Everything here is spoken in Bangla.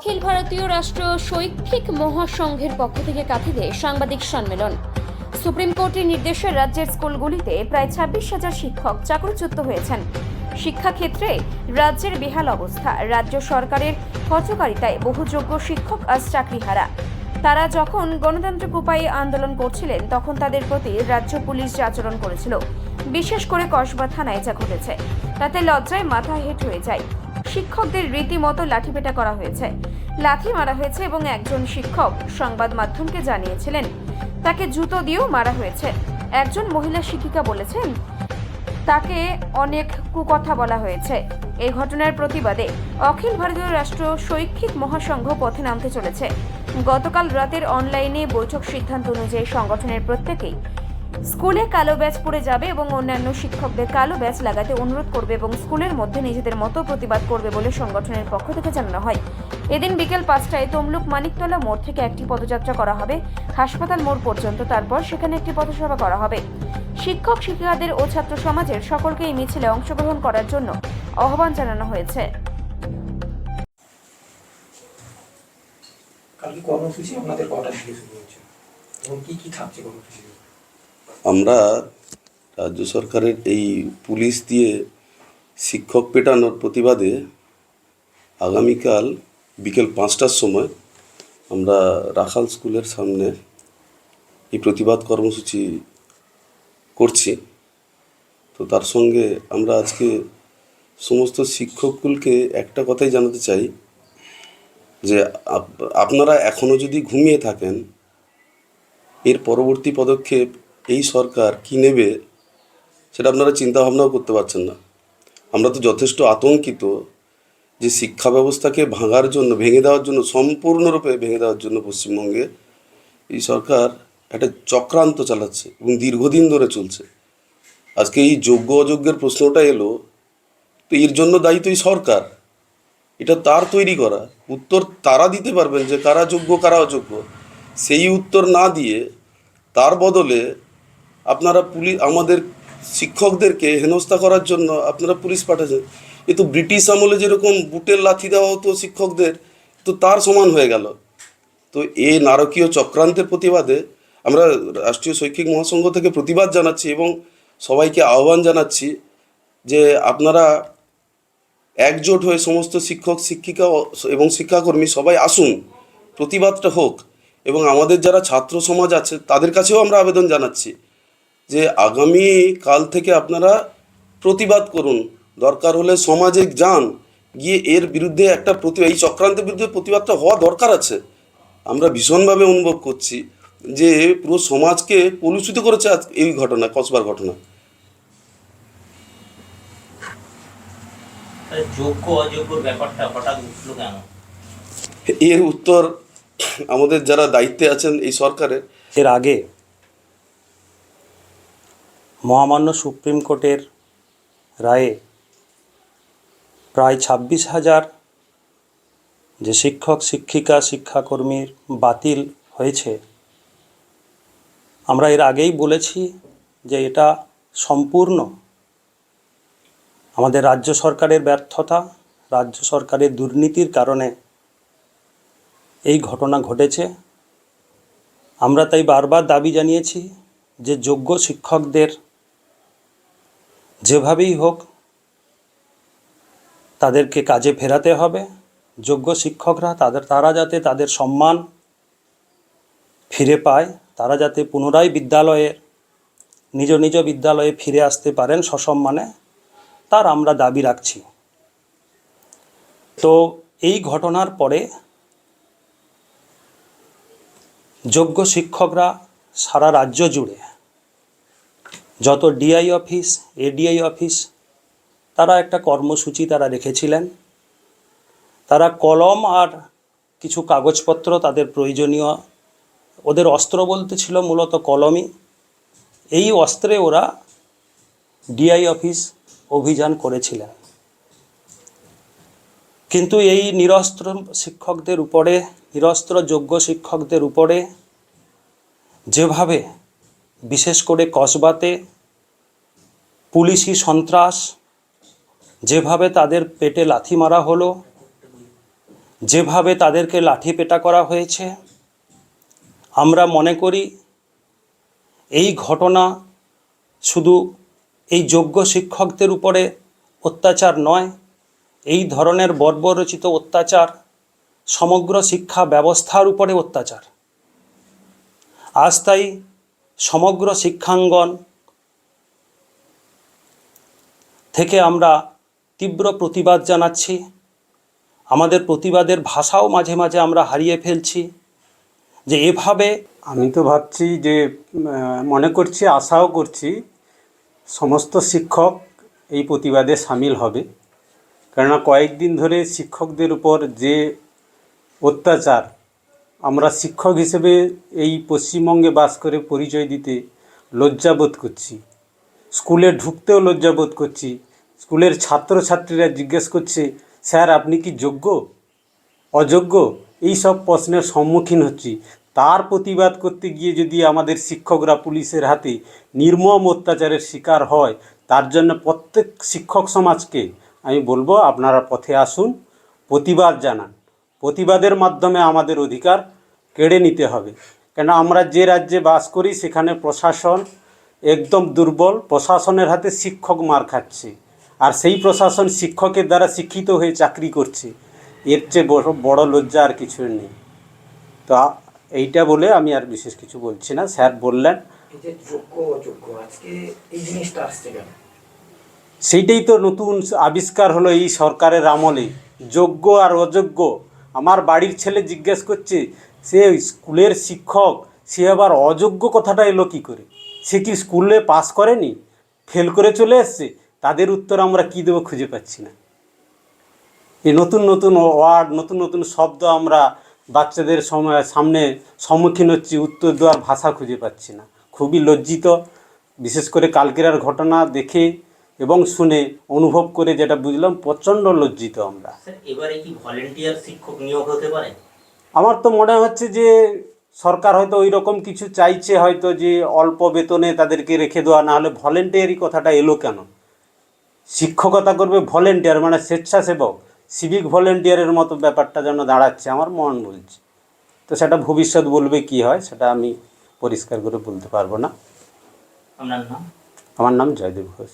অখিল ভারতীয় রাষ্ট্র শৈক্ষিক মহাসংঘের পক্ষ থেকে কাঁথিতে সাংবাদিক সম্মেলন। সুপ্রিম কোর্টের নির্দেশে রাজ্যের স্কুলগুলিতে প্রায় ছাব্বিশ হাজার শিক্ষক চাকরিচ্যুত হয়েছেন। শিক্ষাক্ষেত্রে রাজ্যের বেহাল অবস্থা, রাজ্য সরকারের হঠকারিতায় বহু যোগ্য শিক্ষক আজ চাকরিহারা। তারা যখন গণতান্ত্রিক উপায়ে আন্দোলন করছিলেন, তখন তাদের প্রতি রাজ্য পুলিশ যে আচরণ করেছিল, বিশেষ করে কসবা থানায় যা ঘটেছে, তাতে লজ্জায় মাথা হেট হয়ে যায়। শিক্ষকদের রীতিমতো লাঠিপেটা করা হয়েছে। লাথি মারা হয়েছে এবং একজন শিক্ষক সংবাদ মাধ্যমকে জানিয়েছিলেন, তাকে জুতো দিয়েও মারা হয়েছে। একজন মহিলা শিক্ষিকা বলেছেন, তাকে অনেক কুকথা বলা হয়েছে। এই ঘটনার প্রতিবাদে অখিল ভারতীয় রাষ্ট্র শৈক্ষিক মহাসংঘ পথে নামতে চলেছে। গতকাল রাতের অনলাইনে বৈঠক সিদ্ধান্ত অনুযায়ী সংগঠনের প্রত্যেকেই স্কুলে কালো ব্যাচ পরে যাবে এবং অন্যান্য শিক্ষকদের কালো ব্যাচ লাগাতে অনুরোধ করবে এবং স্কুলের মধ্যে নিজেদের মতো প্রতিবাদ করবে বলে সংগঠনের পক্ষ থেকে জানানো হয়। এদিন বিকেল পাঁচটায় তমলুক মানিকতলা মোড় থেকে একটি পদযাত্রা করা হবে। হাসপাতাল মোড় পর্যন্ত তারপর সেখানে একটি পথসভা করা হবে। শিক্ষক, শিক্ষিকাদের ও ছাত্র সমাজের সকলকে এই মিছিলে অংশগ্রহণ করার জন্য আহ্বান জানানো হয়েছে। কালকে কর্মসূচি আপনাদের কটা থেকে শুরু হচ্ছে এবং কি কি থাকছে কর্মসূচি আমরা রাজ্য সরকারের এই পুলিশ দিয়ে শিক্ষক পেটানোর প্রতিবাদে আগামীকাল বিকেল পাঁচটার সময় আমরা রাখাল স্কুলের সামনে এই প্রতিবাদ কর্মসূচি করছি। তো তার সঙ্গে আমরা আজকে সমস্ত শিক্ষকগুলোকে একটা কথাই জানাতে চাই যে আপ- আপনারা এখনও যদি ঘুমিয়ে থাকেন, এর পরবর্তী পদক্ষেপ এই সরকার কী নেবে সেটা আপনারা চিন্তা ভাবনাও করতে পারছেন না। আমরা তো যথেষ্ট আতঙ্কিত যে শিক্ষা ব্যবস্থাকে ভাঙার জন্য, ভেঙে দেওয়ার জন্য, সম্পূর্ণরূপে ভেঙে দেওয়ার জন্য পশ্চিমবঙ্গে এই সরকার একটা চক্রান্ত চালাচ্ছে এবং দীর্ঘদিন ধরে চলছে। আজকে এই যোগ্য অযোগ্যের প্রশ্নটা এলো, তো এর জন্য দায়ী তো এই সরকার। এটা তার তৈরি করা। উত্তর তারা দিতে পারবেন যে কারা যোগ্য, কারা অযোগ্য। সেই উত্তর না দিয়ে তার বদলে আপনারা পুলিশ আমাদের শিক্ষকদেরকে হেনস্থা করার জন্য আপনারা পুলিশ পাঠাচ্ছেন। এ তো ব্রিটিশ আমলে যেরকম বুটের লাথি দেওয়া হতো শিক্ষকদের, তো তার সমান হয়ে গেল। তো এই নারকীয় চক্রান্তের প্রতিবাদে আমরা রাষ্ট্রীয় শৈক্ষিক মহাসংঘ থেকে প্রতিবাদ জানাচ্ছি এবং সবাইকে আহ্বান জানাচ্ছি যে আপনারা একজোট হয়ে সমস্ত শিক্ষক, শিক্ষিকা এবং শিক্ষাকর্মী সবাই আসুন, প্রতিবাদটা হোক এবং আমাদের যারা ছাত্র সমাজ আছে তাদের কাছেও আমরা আবেদন জানাচ্ছি। যে আগামী কাল থেকে আপনারা প্রতিবাদ করুন। দরকার হলে সমাজে যান। গিয়ে এর বিরুদ্ধে একটা প্রতি এই চক্রান্তের বিরুদ্ধে প্রতিবাদটা হওয়া দরকার আছে। আমরা ভীষণভাবে অনুভব করছি যে পুরো সমাজকে কলুষিত করেছে আজ এই ঘটনা কসবার ঘটনা। তাহলে যোগ্য অযোগ্যর ব্যাপারটা হঠাৎ উঠল কেন? এর উত্তর আমাদের যারা দায়িত্বে আছেন এই সরকারের। এর আগে মহামান্য সুপ্রিম কোর্টের রায়ে প্রায় ছাব্বিশ হাজার যে শিক্ষক, শিক্ষিকা, শিক্ষাকর্মীর বাতিল হয়েছে। আমরা এর আগেই বলেছি যে এটা সম্পূর্ণ। আমাদের রাজ্য সরকারের ব্যর্থতা, রাজ্য সরকারের দুর্নীতির কারণে এই ঘটনা ঘটেছে। আমরা তাই বারবার দাবি জানিয়েছি যে যোগ্য শিক্ষকদের যেভাবেই হোক, তাদেরকে কাজে ফেরাতে হবে। যোগ্য শিক্ষকরা, তাদের, তারা যাতে তাদের সম্মান ফিরে পায়, তারা যাতে পুনরায় বিদ্যালয়ে, নিজ নিজ বিদ্যালয়ে ফিরে আসতে পারেন সসম্মানে, তার আমরা দাবি রাখছি। তো এই ঘটনার পরে যোগ্য শিক্ষকরা সারা রাজ্য জুড়ে যত ডিআই অফিস এডিআই অফিস তারা একটা কর্মসূচি তারা রেখেছিলেন। তারা কলম আর কিছু কাগজপত্র তাদের প্রয়োজনীয়, ওদের অস্ত্র বলতে ছিল মূলত কলমই। এই অস্ত্রে ওরা ডিআই অফিস অভিযান করেছিলেন। কিন্তু এই নিরস্ত্র শিক্ষকদের উপরে নিরস্ত্র যোগ্য শিক্ষকদের উপরে যেভাবে বিশেষ করে কসবাতে পুলিশি সন্ত্রাস, যেভাবে তাদের পেটে লাথি মারা হলো, যেভাবে তাদেরকে লাঠি পেটা করা হয়েছে, আমরা মনে করি এই ঘটনা শুধু এই যোগ্য শিক্ষকদের উপরে অত্যাচার নয়, এই ধরনের বর্বরচিত অত্যাচার সমগ্র শিক্ষা ব্যবস্থার উপরে অত্যাচার। আজ তাই সমগ্র শিক্ষাঙ্গন থেকে আমরা তীব্র প্রতিবাদ জানাচ্ছি। আমাদের প্রতিবাদের ভাষাও মাঝে মাঝে আমরা হারিয়ে ফেলছি যে এভাবে আমি তো ভাবছি যে মনে করছি, আশাও করছি সমস্ত শিক্ষক এই প্রতিবাদে সামিল হবে। কেননা কয়েকদিন ধরে শিক্ষকদের উপর যে অত্যাচার আমরা শিক্ষক হিসেবে এই পশ্চিমবঙ্গে বাস করে পরিচয় দিতে লজ্জাবোধ করছি। স্কুলে ঢুকতেও লজ্জাবোধ করছি। স্কুলের ছাত্রছাত্রীরা জিজ্ঞেস করছে, স্যার, আপনি কি যোগ্য? অযোগ্য। এই সব প্রশ্নের সম্মুখীন হচ্ছি। তার প্রতিবাদ করতে গিয়ে যদি আমাদের শিক্ষকরা পুলিশের হাতে নির্মম অত্যাচারের শিকার হয়, তার জন্য প্রত্যেক শিক্ষক সমাজকে আমি বলব, আপনারা পথে আসুন, প্রতিবাদ জানান। প্রতিবাদের মাধ্যমে আমাদের অধিকার কেড়ে নিতে হবে। কেন আমরা যে রাজ্যে বাস করি সেখানে প্রশাসন একদম দুর্বল। প্রশাসনের হাতে শিক্ষক মার খাচ্ছে। আর সেই প্রশাসন শিক্ষকের দ্বারা শিক্ষিত হয়ে চাকরি করছে। এর চেয়ে বড় বড় লজ্জা আর কিছু নেই। তো এইটা বলে আমি আর বিশেষ কিছু বলছি না। স্যার বললেন সেইটাই তো নতুন আবিষ্কার হলো এই সরকারের আমলে। যোগ্য আর অযোগ্য আমার বাড়ির ছেলে জিজ্ঞেস করছে, সে স্কুলের শিক্ষক, সে আবার অযোগ্য কথাটা এলো কী করে? সে কি স্কুলে পাস করেনি? ফেল করে চলে এসছে? তাদের উত্তর আমরা কী দেবো খুঁজে পাচ্ছি না। এই নতুন নতুন ওয়ার্ড, নতুন নতুন শব্দ আমরা বাচ্চাদের সময়, সামনে সম্মুখীন হচ্ছি, উত্তর দেওয়ার ভাষা খুঁজে পাচ্ছি না। খুবই লজ্জিত। বিশেষ করে কালকেরার ঘটনা দেখে এবং শুনে অনুভব করে যেটা বুঝলাম প্রচণ্ড লজ্জিত আমরা। এবারে কি ভলেন্টিয়ার শিক্ষক নিয়োগ হতে পারে? আমার তো মনে হচ্ছে যে সরকার হয়তো ওই রকম কিছু চাইছে হয়তো যে অল্প বেতনে তাদেরকে রেখে দেওয়া না হলে ভলেন্টিয়ারি কথাটা এলো কেন? শিক্ষকতা করবে ভলেন্টিয়ার মানে স্বেচ্ছাসেবক। সিভিক ভলেন্টিয়ারের মতো ব্যাপারটা যেন দাঁড়াচ্ছে আমার মন বলছে। তো সেটা ভবিষ্যৎ বলবে কি হয় সেটা আমি পরিষ্কার করে বলতে পারব না। আপনার নাম? আমার নাম জয়দেব ঘোষ।